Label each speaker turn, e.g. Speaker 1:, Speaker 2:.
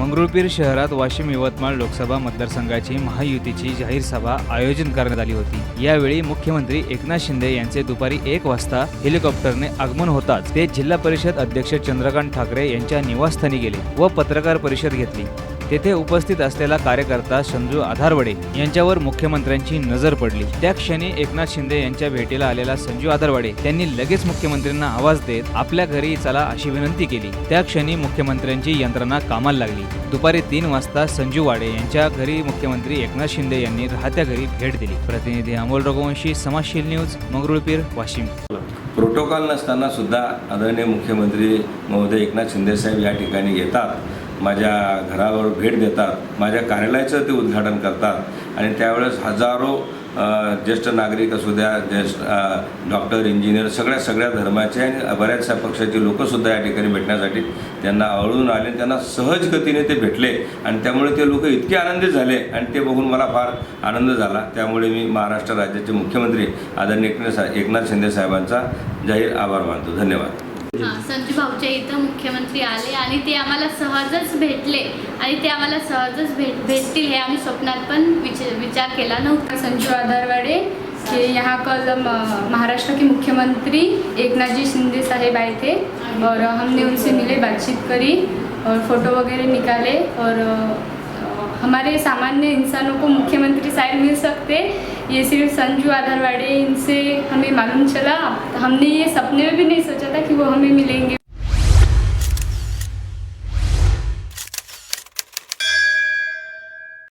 Speaker 1: मंगरुळपीर शहरात वाशिम यवतमाळ लोकसभा मतदारसंघाची महायुतीची जाहीर सभा आयोजन करण्यात आली होती. यावेळी मुख्यमंत्री एकनाथ शिंदे यांचे दुपारी एक वाजता हेलिकॉप्टरने आगमन होताच ते जिल्हा परिषद अध्यक्ष चंद्रकांत ठाकरे यांच्या निवासस्थानी गेले व पत्रकार परिषद घेतली. तेथे उपस्थित असलेला कार्यकर्ता संजू आधारवडे यांच्यावर मुख्यमंत्र्यांची नजर पडली. त्या क्षणी एकनाथ शिंदे यांच्या भेटीला आलेला संजू आधारवाडे त्यांनी लगेच मुख्यमंत्र्यांना आवाज देत आपल्या घरी चला अशी विनंती केली. त्या क्षणी मुख्यमंत्र्यांची यंत्रणा कामाला लागली. दुपारी तीन वाजता संजू वाडे यांच्या घरी मुख्यमंत्री एकनाथ शिंदे यांनी राहत्या घरी भेट दिली. प्रतिनिधी अमोल रघुवंशी समाजशील न्यूज मंगरुळपीर वाशिम.
Speaker 2: प्रोटोकॉल नसताना सुद्धा आदरणीय मुख्यमंत्री महोदय एकनाथ शिंदे साहेब या ठिकाणी येतात. माझ्या घरावर भेट देतात माझ्या कार्यालयाचं ते उद्घाटन करतात आणि त्यावेळेस हजारो ज्येष्ठ नागरिक असू द्या ज्येष्ठ डॉक्टर इंजिनियर सगळ्या सगळ्या धर्माचे आणि बऱ्याचशा पक्षाचे लोकंसुद्धा या ठिकाणी भेटण्यासाठी त्यांना आवडून आले त्यांना सहज गतीने ते भेटले आणि त्यामुळे ते लोक इतके आनंदित झाले आणि ते बघून मला फार आनंद झाला. त्यामुळे मी महाराष्ट्र राज्याचे मुख्यमंत्री आदरणीय एकनाथ एकनाथ शिंदे साहेबांचा जाहीर आभार मानतो. धन्यवाद.
Speaker 3: संजू भाऊच्या इथं मुख्यमंत्री आले आणि ते आम्हाला सहजच भेटले आणि ते आम्हाला सहजच भेट भेटतील हे आम्ही स्वप्नात पण विचार विचार केला नव्हता.
Speaker 4: संजू आधारवाड़े की यहाँ कल महाराष्ट्र के मुख्यमंत्री एकनाथ जी शिंदे साहेब आए थे और हमने उनसे मिले बातचीत करी और फोटो वगैरह निकाले और हमारे सामान्य इंसानों को मुख्यमंत्री साहब मिल सकते। ये सिर्फ संजू आधारवाड़े इनसे हम मालूम चला। हमने ये सपने में भी नहीं सोचा था कि वो हमें मिलेंगे।